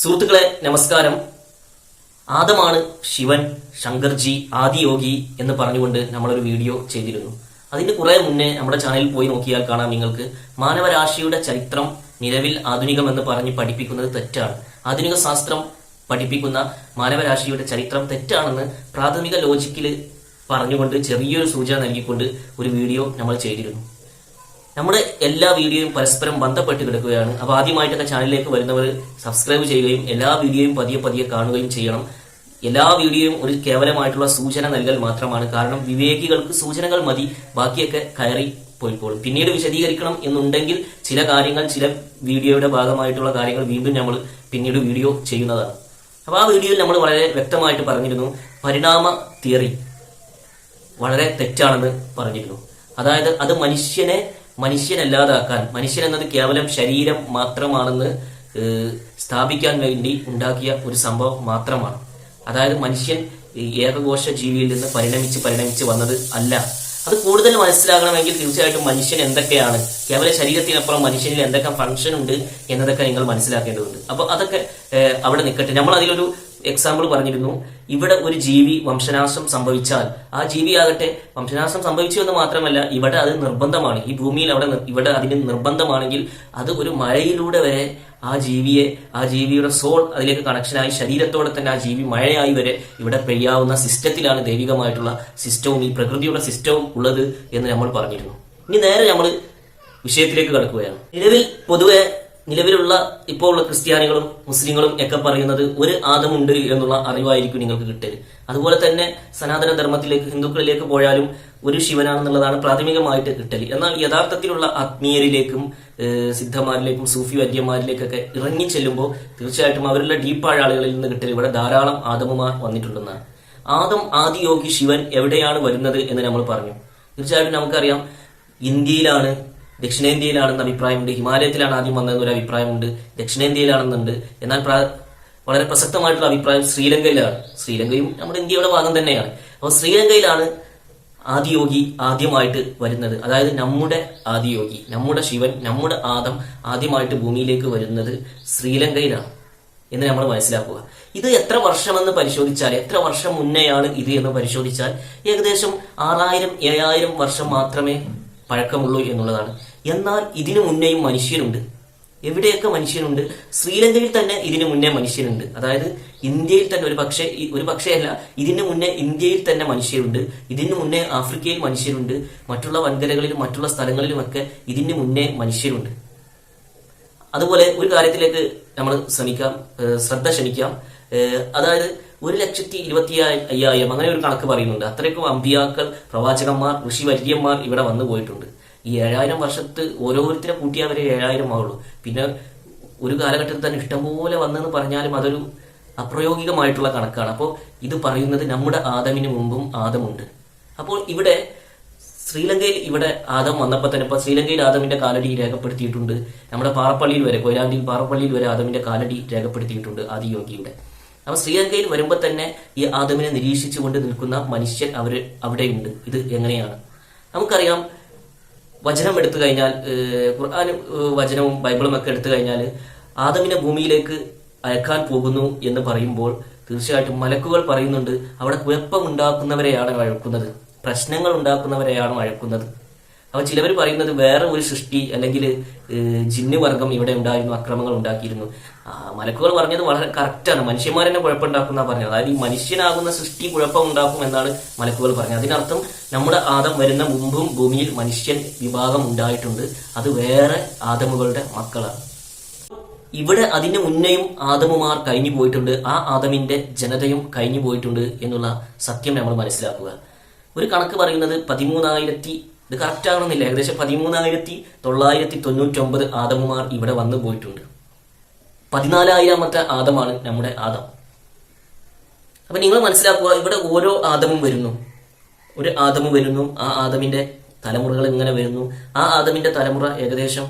സുഹൃത്തുക്കളെ നമസ്കാരം. ആദമാണ് ശിവൻ ശങ്കർജി ആദിയോഗി എന്ന് പറഞ്ഞുകൊണ്ട് നമ്മളൊരു വീഡിയോ ചെയ്തിരുന്നു. അതിന് കുറെ മുന്നേ നമ്മുടെ ചാനലിൽ പോയി നോക്കിയാൽ കാണാം നിങ്ങൾക്ക്. മാനവരാശിയുടെ ചരിത്രം നിലവിൽ ആധുനികമെന്ന് പറഞ്ഞ് പഠിപ്പിക്കുന്നത് തെറ്റാണ്. ആധുനിക ശാസ്ത്രം പഠിപ്പിക്കുന്ന മാനവരാശിയുടെ ചരിത്രം തെറ്റാണെന്ന് പ്രാഥമിക ലോജിക്കിൽ പറഞ്ഞുകൊണ്ട് ചെറിയൊരു സൂചന നൽകിക്കൊണ്ട് ഒരു വീഡിയോ നമ്മൾ ചെയ്തിരുന്നു. നമ്മുടെ എല്ലാ വീഡിയോയും പരസ്പരം ബന്ധപ്പെട്ട് കിടക്കുകയാണ്. അപ്പോൾ ആദ്യമായിട്ടൊക്കെ ചാനലിലേക്ക് വരുന്നവർ സബ്സ്ക്രൈബ് ചെയ്യുകയും എല്ലാ വീഡിയോയും പതിയെ പതിയെ കാണുകയും ചെയ്യണം. എല്ലാ വീഡിയോയും ഒരു കേവലമായിട്ടുള്ള സൂചന നൽകൽ മാത്രമാണ്. കാരണം വിവേകികൾക്ക് സൂചനകൾ മതി. ബാക്കിയൊക്കെ കയറി പോയിക്കോളും. പിന്നീട് വിശദീകരിക്കണം എന്നുണ്ടെങ്കിൽ ചില കാര്യങ്ങൾ ചില വീഡിയോയുടെ ഭാഗമായിട്ടുള്ള കാര്യങ്ങൾ വീണ്ടും നമ്മൾ പിന്നീട് വീഡിയോ ചെയ്യുന്നതാണ്. അപ്പോൾ ആ വീഡിയോയിൽ നമ്മൾ വളരെ വ്യക്തമായിട്ട് പറഞ്ഞിരുന്നു പരിണാമ തിയറി വളരെ തെറ്റാണെന്ന് പറഞ്ഞിരുന്നു. അതായത് അത് മനുഷ്യനെ മനുഷ്യനല്ലാതാക്കാൻ മനുഷ്യൻ എന്നത് കേവലം ശരീരം മാത്രമാണെന്ന് സ്ഥാപിക്കാൻ വേണ്ടി ഉണ്ടാക്കിയ ഒരു സംഭവം മാത്രമാണ്. അതായത് മനുഷ്യൻ ഏകകോശ ജീവിയിൽ നിന്ന് പരിണമിച്ച് പരിണമിച്ച് വന്നത് അല്ല. അത് കൂടുതൽ മനസ്സിലാകണമെങ്കിൽ തീർച്ചയായിട്ടും മനുഷ്യൻ എന്തൊക്കെയാണ് കേവല ശരീരത്തിനപ്പുറം മനുഷ്യനിൽ എന്തൊക്കെ ഫംഗ്ഷൻ ഉണ്ട് എന്നതൊക്കെ നിങ്ങൾ മനസ്സിലാക്കേണ്ടതുണ്ട്. അപ്പൊ അതൊക്കെ അവിടെ നിൽക്കട്ടെ. നമ്മൾ അതിലൊരു എക്സാമ്പിൾ പറഞ്ഞിരുന്നു. ഇവിടെ ഒരു ജീവി വംശനാശം സംഭവിച്ചാൽ ആ ജീവി ആകട്ടെ വംശനാശം സംഭവിച്ചു എന്ന് മാത്രമല്ല ഇവിടെ അത് നിർബന്ധമാണ്. ഈ ഭൂമിയിൽ അവിടെ ഇവിടെ അതിന് നിർബന്ധമാണെങ്കിൽ അത് ഒരു മഴയിലൂടെ വരെ ആ ജീവിയെ ആ ജീവിയുടെ സോൾ അതിലേക്ക് കണക്ഷനായി ശരീരത്തോടെ തന്നെ ആ ജീവി മഴയായി വരെ ഇവിടെ പെയ്യാവുന്ന സിസ്റ്റത്തിലാണ് ദൈവികമായിട്ടുള്ള സിസ്റ്റവും ഈ പ്രകൃതിയുടെ സിസ്റ്റവും ഉള്ളത് എന്ന് നമ്മൾ പറഞ്ഞിരുന്നു. ഇനി നേരെ നമ്മൾ വിഷയത്തിലേക്ക് കടക്കുകയാണ്. നിലവിൽ പൊതുവെ നിലവിലുള്ള ഇപ്പോൾ ഉള്ള ക്രിസ്ത്യാനികളും മുസ്ലിങ്ങളും ഒക്കെ പറയുന്നത് ഒരു ആദമുണ്ട് എന്നുള്ള അറിവായിരിക്കും നിങ്ങൾക്ക് കിട്ടൽ. അതുപോലെ തന്നെ സനാതന ധർമ്മത്തിലേക്ക് ഹിന്ദുക്കളിലേക്ക് പോയാലും ഒരു ശിവനാണെന്നുള്ളതാണ് പ്രാഥമികമായിട്ട് കിട്ടൽ. എന്നാൽ യഥാർത്ഥത്തിലുള്ള ആത്മീയരിലേക്കും സിദ്ധമാരിലേക്കും സൂഫി വര്യന്മാരിലേക്കൊക്കെ ഇറങ്ങി ചെല്ലുമ്പോൾ തീർച്ചയായിട്ടും അവരുടെ ഡീപ്പായ ആളുകളിൽ നിന്ന് കിട്ടൽ ഇവിടെ ധാരാളം ആദമുമാർ വന്നിട്ടുണ്ടെന്നാണ്. ആദം ആദിയോഗി ശിവൻ എവിടെയാണ് വരുന്നത് എന്ന് നമ്മൾ പറഞ്ഞു. തീർച്ചയായിട്ടും നമുക്കറിയാം ഇന്ത്യയിലാണ് ദക്ഷിണേന്ത്യയിലാണെന്ന് അഭിപ്രായമുണ്ട്. ഹിമാലയത്തിലാണ് ആദ്യം വന്നതെന്ന് ഒരു അഭിപ്രായമുണ്ട്. ദക്ഷിണേന്ത്യയിലാണെന്നുണ്ട്. എന്നാൽ വളരെ പ്രസക്തമായിട്ടുള്ള അഭിപ്രായം ശ്രീലങ്കയിലാണ്. ശ്രീലങ്കയും നമ്മുടെ ഇന്ത്യയുടെ ഭാഗം തന്നെയാണ്. അപ്പോൾ ശ്രീലങ്കയിലാണ് ആദിയോഗി ആദ്യമായിട്ട് വരുന്നത്. അതായത് നമ്മുടെ ആദിയോഗി നമ്മുടെ ശിവൻ നമ്മുടെ ആദം ആദ്യമായിട്ട് ഭൂമിയിലേക്ക് വരുന്നത് ശ്രീലങ്കയിലാണ് എന്ന് നമ്മൾ മനസ്സിലാക്കുക. ഇത് എത്ര വർഷമെന്ന് പരിശോധിച്ചാൽ എത്ര വർഷം മുന്നെയാണ് ഇത് എന്ന് പരിശോധിച്ചാൽ ഏകദേശം ആറായിരം ഏഴായിരം വർഷം മാത്രമേ പഴക്കമുള്ളൂ എന്നുള്ളതാണ്. എന്നാൽ ഇതിനു മുന്നേയും മനുഷ്യരുണ്ട്. എവിടെയൊക്കെ മനുഷ്യനുണ്ട് ശ്രീലങ്കയിൽ തന്നെ ഇതിനു മുന്നേ മനുഷ്യരുണ്ട്. അതായത് ഇന്ത്യയിൽ തന്നെ ഒരു പക്ഷേ ഒരു പക്ഷേ അല്ല ഇതിനു മുന്നേ ഇന്ത്യയിൽ തന്നെ മനുഷ്യരുണ്ട്. ഇതിനു മുന്നേ ആഫ്രിക്കയിൽ മനുഷ്യരുണ്ട്. മറ്റുള്ള വൻകരകളിലും മറ്റുള്ള സ്ഥലങ്ങളിലുമൊക്കെ ഇതിനു മുന്നേ മനുഷ്യരുണ്ട്. അതുപോലെ ഒരു കാര്യത്തിലേക്ക് നമ്മൾ ശ്രമിക്കാം ശ്രദ്ധ ക്ഷണിക്കാം. അതായത് ഒരു ലക്ഷത്തി ഇരുപത്തി അയ്യായിരം. അങ്ങനെ ഒരു കണക്ക് പറയുന്നുണ്ട്. അത്രയ്ക്കും അമ്പിയാക്കൾ പ്രവാചകന്മാർ ഋഷി വര്യന്മാർ ഇവിടെ വന്നു പോയിട്ടുണ്ട്. ഈ ഏഴായിരം വർഷത്ത് ഓരോരുത്തരെ കൂട്ടിയാൽ വരെ ഏഴായിരം ആവുള്ളൂ. പിന്നെ ഒരു കാലഘട്ടത്തിൽ തന്നെ ഇഷ്ടംപോലെ വന്നെന്ന് പറഞ്ഞാലും അതൊരു അപ്രയോഗികമായിട്ടുള്ള കണക്കാണ്. അപ്പോൾ ഇത് പറയുന്നത് നമ്മുടെ ആദമിന് മുമ്പും ആദമുണ്ട്. അപ്പോൾ ഇവിടെ ശ്രീലങ്കയിൽ ഇവിടെ ആദം വന്നപ്പോൾ തന്നെ ഇപ്പോൾ ശ്രീലങ്കയിൽ ആദമിന്റെ കാലടി രേഖപ്പെടുത്തിയിട്ടുണ്ട്. നമ്മുടെ പാറപ്പള്ളിയിൽ വരെ കൊയിലാണ്ടിയിൽ പാറപ്പള്ളിയിൽ വരെ ആദമിന്റെ കാലടി രേഖപ്പെടുത്തിയിട്ടുണ്ട് ആദിയോഗിയുടെ. അപ്പൊ ശ്രീലങ്കയിൽ വരുമ്പോൾ തന്നെ ഈ ആദമിനെ നിരീക്ഷിച്ചുകൊണ്ട് നിൽക്കുന്ന മനുഷ്യൻ അവർ അവിടെയുണ്ട്. ഇത് എങ്ങനെയാണ്? നമുക്കറിയാം വചനം എടുത്തു കഴിഞ്ഞാൽ ഖുർആനും വചനവും ബൈബിളും ഒക്കെ എടുത്തു കഴിഞ്ഞാൽ ആദമിനെ ഭൂമിയിലേക്ക് അയക്കാൻ പോകുന്നു എന്ന് പറയുമ്പോൾ തീർച്ചയായിട്ടും മലക്കുകൾ പറയുന്നുണ്ട് അവിടെ കുഴപ്പമുണ്ടാക്കുന്നവരെയാണ് അഴക്കുന്നത് പ്രശ്നങ്ങൾ ഉണ്ടാക്കുന്നവരെയാണ് അഴക്കുന്നത് അപ്പൊ ചിലവർ പറയുന്നത് വേറെ ഒരു സൃഷ്ടി അല്ലെങ്കിൽ ജിന്ന് വർഗം ഇവിടെ ഉണ്ടായിരുന്നു അക്രമങ്ങൾ ഉണ്ടാക്കിയിരുന്നു. മലക്കുകൾ പറഞ്ഞത് വളരെ കറക്റ്റാണ് മനുഷ്യന്മാരെന്നെ കുഴപ്പമുണ്ടാക്കുന്ന പറഞ്ഞത്. അതായത് ഈ മനുഷ്യനാകുന്ന സൃഷ്ടി കുഴപ്പം ഉണ്ടാക്കും എന്നാണ് മലക്കുകൾ പറഞ്ഞത്. അതിനർത്ഥം നമ്മുടെ ആദം വരുന്ന മുമ്പും ഭൂമിയിൽ മനുഷ്യൻ വിഭാഗം ഉണ്ടായിട്ടുണ്ട്. അത് വേറെ ആദമുകളുടെ മക്കളാണ്. ഇവിടെ അതിന് മുന്നേയും ആദമുമാർ കഴിഞ്ഞു പോയിട്ടുണ്ട്. ആ ആദമിന്റെ ജനതയും കഴിഞ്ഞു പോയിട്ടുണ്ട് എന്നുള്ള സത്യം നമ്മൾ മനസ്സിലാക്കുക. ഒരു കണക്ക് പറയുന്നത് പതിമൂന്നായിരത്തി ഇത് കറക്റ്റ് ആകണമെന്നില്ല. ഏകദേശം പതിമൂന്നായിരത്തി തൊള്ളായിരത്തി തൊണ്ണൂറ്റി ഒമ്പത് ആദമുമാർ ഇവിടെ വന്നു പോയിട്ടുണ്ട്. പതിനാലായിരാമത്തെ ആദമാണ് നമ്മുടെ ആദം. അപ്പൊ നിങ്ങൾ മനസ്സിലാക്കുക ഇവിടെ ഓരോ ആദമും വരുന്നു. ഒരു ആദമ് വരുന്നു ആ ആദമിന്റെ തലമുറകൾ ഇങ്ങനെ വരുന്നു. ആ ആദമിന്റെ തലമുറ ഏകദേശം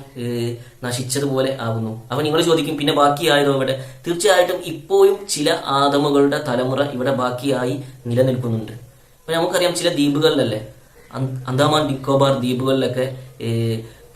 നശിച്ചതുപോലെ ആകുന്നു. അപ്പൊ നിങ്ങൾ ചോദിക്കും പിന്നെ ബാക്കിയായതോ ഇവിടെ? തീർച്ചയായിട്ടും ഇപ്പോഴും ചില ആദമുകളുടെ തലമുറ ഇവിടെ ബാക്കിയായി നിലനിൽക്കുന്നുണ്ട്. അപ്പൊ നമുക്കറിയാം ചില ദ്വീപുകളിലല്ലേ അന്ത- അന്ദാമാൻ നിക്കോബാർ ദ്വീപുകളിലൊക്കെ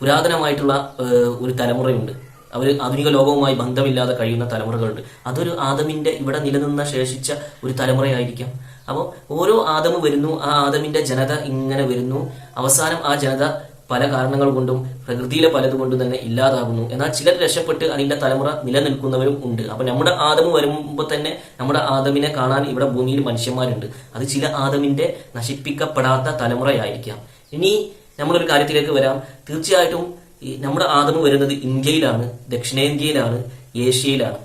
പുരാതനമായിട്ടുള്ള ഒരു തലമുറയുണ്ട്. അവർ ആധുനിക ലോകവുമായി ബന്ധമില്ലാതെ കഴിയുന്ന തലമുറകളുണ്ട്. അതൊരു ആദമിന്റെ ഇവിടെ നിലനിന്ന ശേഷിച്ച ഒരു തലമുറയായിരിക്കാം. അപ്പോൾ ഓരോ ആദമ് വരുന്നു ആ ആദമിന്റെ ജനത ഇങ്ങനെ വരുന്നു. അവസാനം ആ ജനത പല കാരണങ്ങൾ കൊണ്ടും പ്രകൃതിയിലെ പലതുകൊണ്ടും തന്നെ ഇല്ലാതാകുന്നു. എന്നാൽ ചിലർ രക്ഷപ്പെട്ട് അതിന്റെ തലമുറ നിലനിൽക്കുന്നവരും ഉണ്ട്. അപ്പൊ നമ്മുടെ ആദമ് വരുമ്പോൾ തന്നെ നമ്മുടെ ആദമിനെ കാണാൻ ഇവിടെ ഭൂമിയിൽ മനുഷ്യന്മാരുണ്ട്. അത് ചില ആദമിന്റെ നശിപ്പിക്കപ്പെടാത്ത തലമുറയായിരിക്കാം. ഇനി നമ്മളൊരു കാര്യത്തിലേക്ക് വരാം. തീർച്ചയായിട്ടും നമ്മുടെ ആദമ് വരുന്നത് ഇന്ത്യയിലാണ് ദക്ഷിണേന്ത്യയിലാണ് ഏഷ്യയിലാണ്.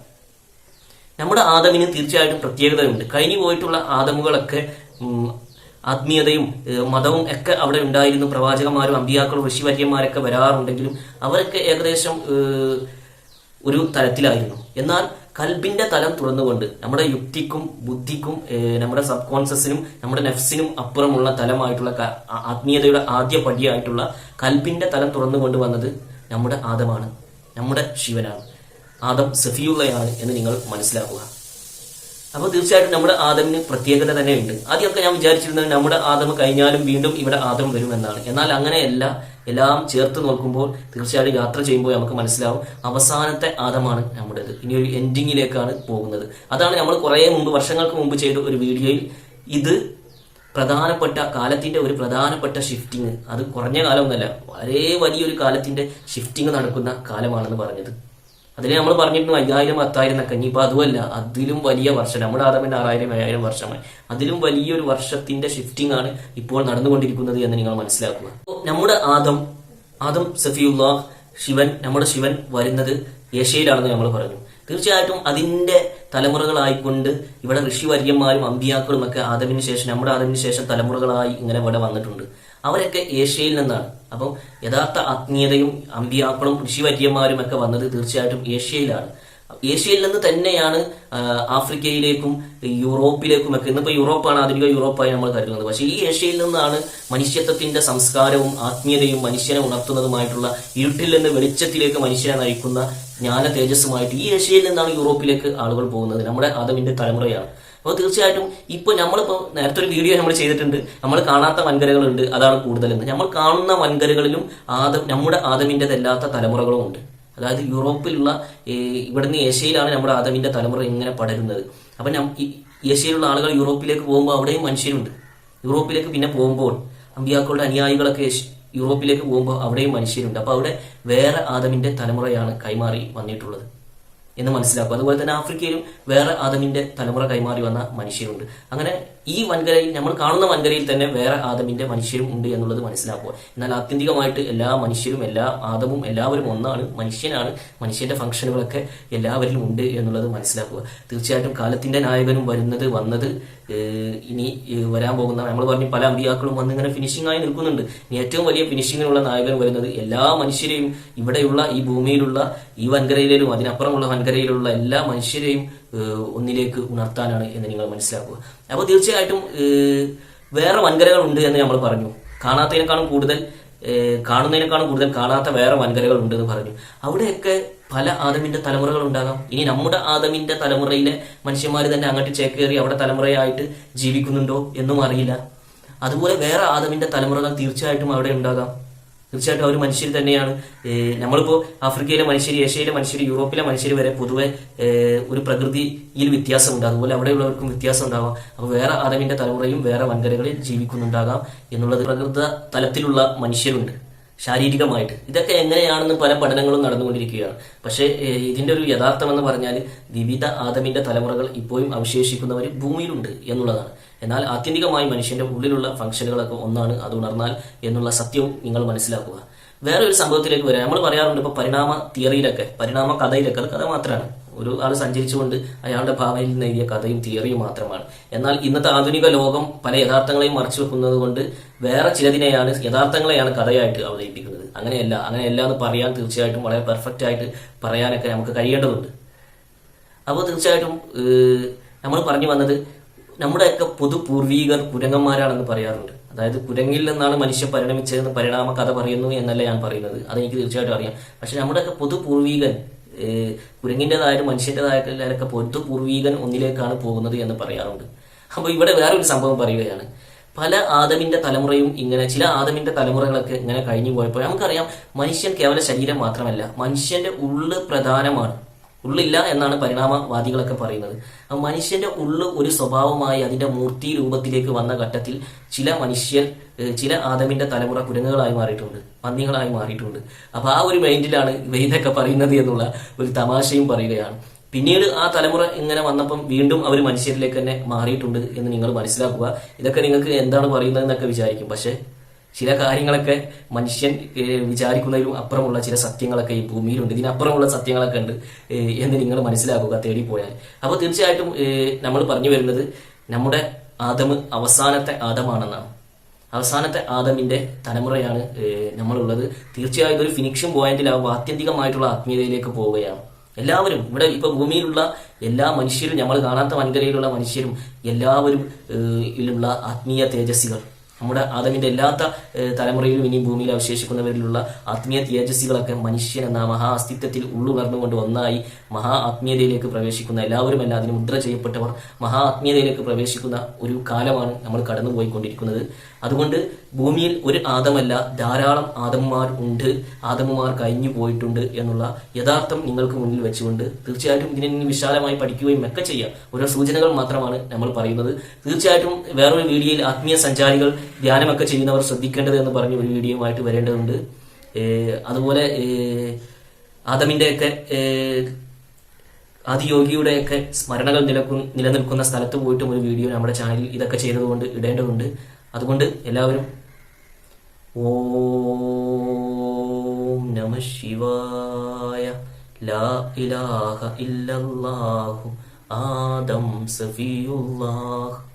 നമ്മുടെ ആദമിന് തീർച്ചയായിട്ടും പ്രത്യേകതയുണ്ട്. കഴിഞ്ഞു പോയിട്ടുള്ള ആദമുകളൊക്കെ ആത്മീയതയും മതവും ഒക്കെ അവിടെ ഉണ്ടായിരുന്നു. പ്രവാചകന്മാരും അമ്പിയാക്കളും ഋഷിവര്യന്മാരൊക്കെ വരാറുണ്ടെങ്കിലും അവരൊക്കെ ഏകദേശം ഒരു തലത്തിലായിരുന്നു എന്നാൽ കൽബിന്റെ തലം തുറന്നുകൊണ്ട് നമ്മുടെ യുക്തിക്കും ബുദ്ധിക്കും നമ്മുടെ സബ് കോൺഷ്യസിനും നമ്മുടെ നെഫ്സിനും അപ്പുറമുള്ള തലമായിട്ടുള്ള ആത്മീയതയുടെ ആദ്യ പടിയായിട്ടുള്ള കൽബിന്റെ തലം തുറന്നുകൊണ്ട് വന്നത് നമ്മുടെ ആദമാണ് നമ്മുടെ ശിവനാണ്. ആദം സഫിയുള്ളയാണ് എന്ന് നിങ്ങൾ മനസ്സിലാക്കുക. അപ്പോൾ തീർച്ചയായിട്ടും നമ്മുടെ ആദമിന് പ്രത്യേകത തന്നെയുണ്ട്. ആദ്യമൊക്കെ ഞാൻ വിചാരിച്ചിരുന്നത് നമ്മുടെ ആദം കഴിഞ്ഞാലും വീണ്ടും ഇവിടെ ആദം വരുമെന്നാണ്. എന്നാൽ അങ്ങനെയല്ല. എല്ലാം ചേർത്ത് നോക്കുമ്പോൾ തീർച്ചയായിട്ടും യാത്ര ചെയ്യുമ്പോൾ നമുക്ക് മനസ്സിലാവും അവസാനത്തെ ആദമാണ് നമ്മുടേത്. ഇനി ഒരു എൻഡിങ്ങിലേക്കാണ് പോകുന്നത്. അതാണ് നമ്മൾ കുറേ മുമ്പ് വർഷങ്ങൾക്ക് മുമ്പ് ചെയ്ത ഒരു വീഡിയോയിൽ ഇത് പ്രധാനപ്പെട്ട കാലത്തിന്റെ ഒരു പ്രധാനപ്പെട്ട ഷിഫ്റ്റിങ് അത് കുറഞ്ഞ കാലമൊന്നുമല്ല. വളരെ വലിയൊരു കാലത്തിന്റെ ഷിഫ്റ്റിങ് നടക്കുന്ന കാലമാണെന്ന് പറഞ്ഞത്. അതിന് നമ്മൾ പറഞ്ഞിരുന്നു അയ്യായിരം പത്തായിരം എന്നൊക്കെ. ഇനിയിപ്പോൾ അതുമല്ല അതിലും വലിയ വർഷം. നമ്മുടെ ആദമിന്റെ ആറായിരം ഏഴായിരം വർഷമായി അതിലും വലിയൊരു വർഷത്തിന്റെ ഷിഫ്റ്റിംഗ് ആണ് ഇപ്പോൾ നടന്നുകൊണ്ടിരിക്കുന്നത് എന്ന് നിങ്ങൾ മനസ്സിലാക്കുക. നമ്മുടെ ആദം ആദം സഫിയുള്ള ശിവൻ നമ്മുടെ ശിവൻ വരുന്നത് ഏഷ്യയിലാണെന്ന് നമ്മൾ പറഞ്ഞു. തീർച്ചയായിട്ടും അതിന്റെ തലമുറകളായിക്കൊണ്ട് ഇവിടെ ഋഷിവര്യന്മാരും അമ്പിയാക്കളും ഒക്കെ ആദമിന് ശേഷം നമ്മുടെ ആദമിന് ശേഷം തലമുറകളായി ഇങ്ങനെ ഇവിടെ വന്നിട്ടുണ്ട്. അവരൊക്കെ ഏഷ്യയിൽ നിന്നാണ്. അപ്പം യഥാർത്ഥ ആത്മീയതയും അമ്പിയാക്കളും ഋഷിവര്യന്മാരും ഒക്കെ വന്നത് തീർച്ചയായിട്ടും ഏഷ്യയിലാണ്. ഏഷ്യയിൽ നിന്ന് തന്നെയാണ് ആഫ്രിക്കയിലേക്കും യൂറോപ്പിലേക്കും ഒക്കെ ഇന്നിപ്പോ യൂറോപ്പാണ് ആധുനിക യൂറോപ്പായി നമ്മൾ കരുതുന്നത്. പക്ഷേ ഈ ഏഷ്യയിൽ നിന്നാണ് മനുഷ്യത്വത്തിന്റെ സംസ്കാരവും ആത്മീയതയും മനുഷ്യനെ ഉണർത്തുന്നതുമായിട്ടുള്ള ഇരുട്ടിൽ നിന്ന് വെളിച്ചത്തിലേക്ക് മനുഷ്യനെ നയിക്കുന്ന ജ്ഞാന തേജസ്സുമായിട്ട് ഈ ഏഷ്യയിൽ നിന്നാണ് യൂറോപ്പിലേക്ക് ആളുകൾ പോകുന്നത്. നമ്മുടെ ആദമിന്റെ തലമുറയാണ്. അപ്പോൾ തീർച്ചയായിട്ടും ഇപ്പോൾ നമ്മളിപ്പോൾ നേരത്തെ ഒരു വീഡിയോ നമ്മൾ ചെയ്തിട്ടുണ്ട്. നമ്മൾ കാണാത്ത വൻകരകളുണ്ട് അതാണ് കൂടുതലെന്ന്. നമ്മൾ കാണുന്ന വൻകരകളിലും ആദം നമ്മുടെ ആദമിന്റെതല്ലാത്ത തലമുറകളും ഉണ്ട്. അതായത് യൂറോപ്പിലുള്ള ഇവിടുന്ന് ഏഷ്യയിലാണ് നമ്മുടെ ആദമിന്റെ തലമുറ ഇങ്ങനെ പടരുന്നത്. അപ്പം ഏഷ്യയിലുള്ള ആളുകൾ യൂറോപ്പിലേക്ക് പോകുമ്പോൾ അവിടെയും മനുഷ്യരുണ്ട്. യൂറോപ്പിലേക്ക് പിന്നെ പോകുമ്പോൾ അമ്പിയാക്കളുടെ അനുയായികളൊക്കെ യൂറോപ്പിലേക്ക് പോകുമ്പോൾ അവിടെയും മനുഷ്യരുണ്ട്. അപ്പോൾ അവിടെ വേറെ ആദമിന്റെ തലമുറയാണ് കൈമാറി വന്നിട്ടുള്ളത്. എന്ന് മനസ്സിലാക്കും. അതുപോലെ തന്നെ ആഫ്രിക്കയിലും വേറെ ആദമിന്റെ തലമുറ കൈമാറി വന്ന മനുഷ്യരുണ്ട്. അങ്ങനെ ഈ വൻകരയിൽ നമ്മൾ കാണുന്ന വൻകരയിൽ തന്നെ വേറെ ആദമിന്റെ മനുഷ്യരും ഉണ്ട് എന്നുള്ളത് മനസ്സിലാക്കുക. എന്നാൽ ആത്യന്തികമായിട്ട് എല്ലാ മനുഷ്യരും എല്ലാ ആദവും എല്ലാവരും ഒന്നാണ് മനുഷ്യനാണ് മനുഷ്യന്റെ ഫംഗ്ഷനുകളൊക്കെ എല്ലാവരിലും ഉണ്ട് എന്നുള്ളത് മനസ്സിലാക്കുക. തീർച്ചയായിട്ടും കാലത്തിന്റെ നായകനും വരുന്നത് വന്നത് ഇനി വരാൻ പോകുന്ന നമ്മൾ പറഞ്ഞു പല അമ്പിയാക്കളും വന്ന് ഇങ്ങനെ ഫിനിഷിംഗ് ആയി നിൽക്കുന്നുണ്ട്. ഇനി ഏറ്റവും വലിയ ഫിനിഷിങ്ങിനുള്ള നായകൻ വരുന്നത് എല്ലാ മനുഷ്യരെയും ഇവിടെയുള്ള ഈ ഭൂമിയിലുള്ള ഈ വൻകരയിലും അതിനപ്പുറമുള്ള വൻകരയിലുള്ള എല്ലാ മനുഷ്യരെയും ഒന്നിലേക്ക് ഉണർത്താനാണ് എന്ന് നിങ്ങൾ മനസ്സിലാക്കുക. അപ്പോൾ തീർച്ചയായിട്ടും വേറെ വൻകരകൾ ഉണ്ട് എന്ന് നമ്മൾ പറഞ്ഞു. കാണാത്തതിനേക്കാളും കൂടുതൽ കാണുന്നതിനേക്കാളും കൂടുതൽ കാണാത്ത വേറെ വൻകരകൾ ഉണ്ട് എന്ന് പറഞ്ഞു. അവിടെയൊക്കെ പല ആദമിന്റെ തലമുറകൾ ഉണ്ടാകാം. ഇനി നമ്മുടെ ആദമിന്റെ തലമുറയിലെ മനുഷ്യന്മാർ തന്നെ അങ്ങോട്ട് ചേക്കേറി അവിടെ തലമുറയായിട്ട് ജീവിക്കുന്നുണ്ടോ എന്നും അറിയില്ല. അതുപോലെ വേറെ ആദമിന്റെ തലമുറകൾ തീർച്ചയായിട്ടും അവിടെ ഉണ്ടാകാം. തീർച്ചയായിട്ടും അവർ മനുഷ്യർ തന്നെയാണ്. നമ്മളിപ്പോൾ നമ്മളിപ്പോ ആഫ്രിക്കയിലെ മനുഷ്യർ ഏഷ്യയിലെ മനുഷ്യർ യൂറോപ്പിലെ മനുഷ്യർ വരെ പൊതുവെ ഒരു പ്രകൃതിയിൽ വ്യത്യാസമുണ്ട്. അതുപോലെ അവിടെയുള്ളവർക്കും വ്യത്യാസം ഉണ്ടാവാം അപ്പോൾ വേറെ ആദമിന്റെ തലമുറയും വേറെ വൻകരകളിൽ ജീവിക്കുന്നുണ്ടാകാം എന്നുള്ളത് പ്രകൃത തലത്തിലുള്ള മനുഷ്യരുണ്ട് ശാരീരികമായിട്ട്. ഇതൊക്കെ എങ്ങനെയാണെന്ന് പല പഠനങ്ങളും നടന്നുകൊണ്ടിരിക്കുകയാണ്. പക്ഷേ ഇതിന്റെ ഒരു യഥാർത്ഥമെന്ന് പറഞ്ഞാൽ വിവിധ ആദമിന്റെ തലമുറകൾ ഇപ്പോഴും അവശേഷിക്കുന്നവർ ഭൂമിയിലുണ്ട് എന്നുള്ളതാണ്. എന്നാൽ ആത്യന്തികമായി മനുഷ്യന്റെ ഉള്ളിലുള്ള ഫംഗ്ഷനുകളൊക്കെ ഒന്നാണ് അത് ഉണർന്നാൽ എന്നുള്ള സത്യവും നിങ്ങൾ മനസ്സിലാക്കുക. വേറെ ഒരു സംഭവത്തിലേക്ക് വരാം. നമ്മൾ പറയാറുണ്ട് ഇപ്പൊ പരിണാമ തിയറിയിലൊക്കെ പരിണാമ കഥയിലൊക്കെ അത് കഥ മാത്രമാണ് ഒരു ആൾ സഞ്ചരിച്ചുകൊണ്ട് അയാളുടെ ഭാവനയിൽ നിന്ന് എഴുതിയ കഥയും തിയറിയും മാത്രമാണ്. എന്നാൽ ഇന്നത്തെ ആധുനിക ലോകം പല യഥാർത്ഥങ്ങളെയും മറച്ചു വെക്കുന്നത് കൊണ്ട് വേറെ ചിലതിനെയാണ് യഥാർത്ഥങ്ങളെയാണ് കഥയായിട്ട് അവതരിപ്പിക്കുന്നത്. അങ്ങനെയല്ല അങ്ങനെയല്ല എന്ന് പറയാൻ തീർച്ചയായിട്ടും വളരെ പെർഫെക്റ്റ് ആയിട്ട് പറയാനൊക്കെ നമുക്ക് കഴിയേണ്ടതുണ്ട്. അപ്പോൾ തീർച്ചയായിട്ടും നമ്മൾ പറഞ്ഞു വന്നത് നമ്മുടെയൊക്കെ പൊതു പൂർവീകർ കുരങ്ങന്മാരാണെന്ന് പറയാറുണ്ട്. അതായത് കുരങ്ങിൽ നിന്നാണ് മനുഷ്യൻ പരിണമിച്ചതെന്ന് പരിണാമ കഥ പറയുന്നു എന്നല്ല ഞാൻ പറയുന്നത്. അതെനിക്ക് തീർച്ചയായിട്ടും അറിയാം. പക്ഷെ നമ്മുടെയൊക്കെ പൊതു പൂർവീകൻ കുരങ്ങിന്റെതായാലും മനുഷ്യന്റെതായാലൊക്കെ പൊതു പൂർവീകൻ ഒന്നിലേക്കാണ് പോകുന്നത് എന്ന് പറയാറുണ്ട്. അപ്പോൾ ഇവിടെ വേറൊരു സംഭവം പറയുകയാണ്. പല ആദമിന്റെ തലമുറയും ഇങ്ങനെ ചില ആദമിന്റെ തലമുറകളൊക്കെ ഇങ്ങനെ കഴിഞ്ഞു പോയപ്പോൾ നമുക്കറിയാം മനുഷ്യൻ കേവല ശരീരം മാത്രമല്ല മനുഷ്യന്റെ ഉള്ള് പ്രധാനമാണ്. ഉള്ളില്ല എന്നാണ് പരിണാമവാദികളൊക്കെ പറയുന്നത്. മനുഷ്യന്റെ ഉള്ള് ഒരു സ്വഭാവമായി അതിന്റെ മൂർത്തി രൂപത്തിലേക്ക് വന്ന ഘട്ടത്തിൽ ചില മനുഷ്യർ ചില ആദമിന്റെ തലമുറ കുരങ്ങുകളായി മാറിയിട്ടുണ്ട് പന്നികളായി മാറിയിട്ടുണ്ട്. അപ്പൊ ആ ഒരു മൈൻഡിലാണ് വെയിലൊക്കെ പറയുന്നത് എന്നുള്ള ഒരു തമാശയും പറയുകയാണ്. പിന്നീട് ആ തലമുറ ഇങ്ങനെ വന്നപ്പം വീണ്ടും അവർ മനുഷ്യരിലേക്ക് തന്നെ മാറിയിട്ടുണ്ട് എന്ന് നിങ്ങൾ മനസ്സിലാക്കുക. ഇതൊക്കെ നിങ്ങൾക്ക് എന്താണ് പറയുന്നത് എന്നൊക്കെ വിചാരിക്കും. പക്ഷെ ചില കാര്യങ്ങളൊക്കെ മനുഷ്യൻ വിചാരിക്കുന്നതിലും അപ്പുറമുള്ള ചില സത്യങ്ങളൊക്കെ ഈ ഭൂമിയിലുണ്ട്. ഇതിനപ്പുറമുള്ള സത്യങ്ങളൊക്കെ ഉണ്ട് എന്ന് നിങ്ങൾ മനസ്സിലാക്കുക തേടി പോയാൽ. അപ്പോൾ തീർച്ചയായിട്ടും നമ്മൾ പറഞ്ഞു വരുന്നത് നമ്മുടെ ആദമ് അവസാനത്തെ ആദമാണെന്നാണ്. അവസാനത്തെ ആദമിന്റെ തലമുറയാണ് നമ്മളുള്ളത്. തീർച്ചയായും ഒരു ഫിനിഷിംഗ് ആ ആത്യന്തികമായിട്ടുള്ള ആത്മീയതയിലേക്ക് പോവുകയാണ്. എല്ലാവരും ഇവിടെ ഇപ്പൊ ഭൂമിയിലുള്ള എല്ലാ മനുഷ്യരും നമ്മൾ കാണാത്ത വൻകരയിലുള്ള മനുഷ്യരും എല്ലാവരും ഇതിലുള്ള ആത്മീയ തേജസ്സികൾ. നമ്മുടെ ആദമിന്റെ എല്ലാത്ത തലമുറയിലും ഇനി ഭൂമിയിൽ അവശേഷിക്കുന്നവരിലുള്ള ആത്മീയ തേജസ്സികളൊക്കെ മനുഷ്യൻ എന്ന മഹാ അസ്തിത്വത്തിൽ ഉള്ളുണർന്നുകൊണ്ട് ഒന്നായി മഹാ ആത്മീയതയിലേക്ക് പ്രവേശിക്കുന്ന എല്ലാവരും അല്ല അതിന് മുദ്ര ചെയ്യപ്പെട്ടവർ മഹാ ആത്മീയതയിലേക്ക് പ്രവേശിക്കുന്ന ഒരു കാലമാണ് നമ്മൾ കടന്നുപോയിക്കൊണ്ടിരിക്കുന്നത്. അതുകൊണ്ട് ഭൂമിയിൽ ഒരു ആദമല്ല ധാരാളം ആദമുമാർ ഉണ്ട് ആദമുമാർ കഴിഞ്ഞു പോയിട്ടുണ്ട് എന്നുള്ള യഥാർത്ഥം നിങ്ങൾക്ക് മുന്നിൽ വെച്ചുകൊണ്ട് തീർച്ചയായിട്ടും ഇതിനെ വിശാലമായി പഠിക്കുകയും ഒക്കെ ചെയ്യാം. ഓരോ സൂചനകൾ മാത്രമാണ് നമ്മൾ പറയുന്നത്. തീർച്ചയായിട്ടും വേറൊരു വീഡിയോയിൽ ആത്മീയ സഞ്ചാരികൾ ധ്യാനമൊക്കെ ചെയ്യുന്നവർ ശ്രദ്ധിക്കേണ്ടത് എന്ന് പറഞ്ഞ ഒരു വീഡിയോയുമായിട്ട് വരേണ്ടതുണ്ട്. അതുപോലെ ആദിയോഗിയുടെ ആദിയോഗിയുടെയൊക്കെ സ്മരണകൾ നിലക്കും നിലനിൽക്കുന്ന സ്ഥലത്ത് പോയിട്ടും ഒരു വീഡിയോ നമ്മുടെ ചാനലിൽ ഇതൊക്കെ ചെയ്തതുകൊണ്ട് ഇടേണ്ടതുണ്ട്. അതുകൊണ്ട് എല്ലാവരും ഓം നമ ശിവായ. ലാ ഇലാഹ ഇല്ലല്ലാഹു. ആദം സഫിയുല്ലാഹ്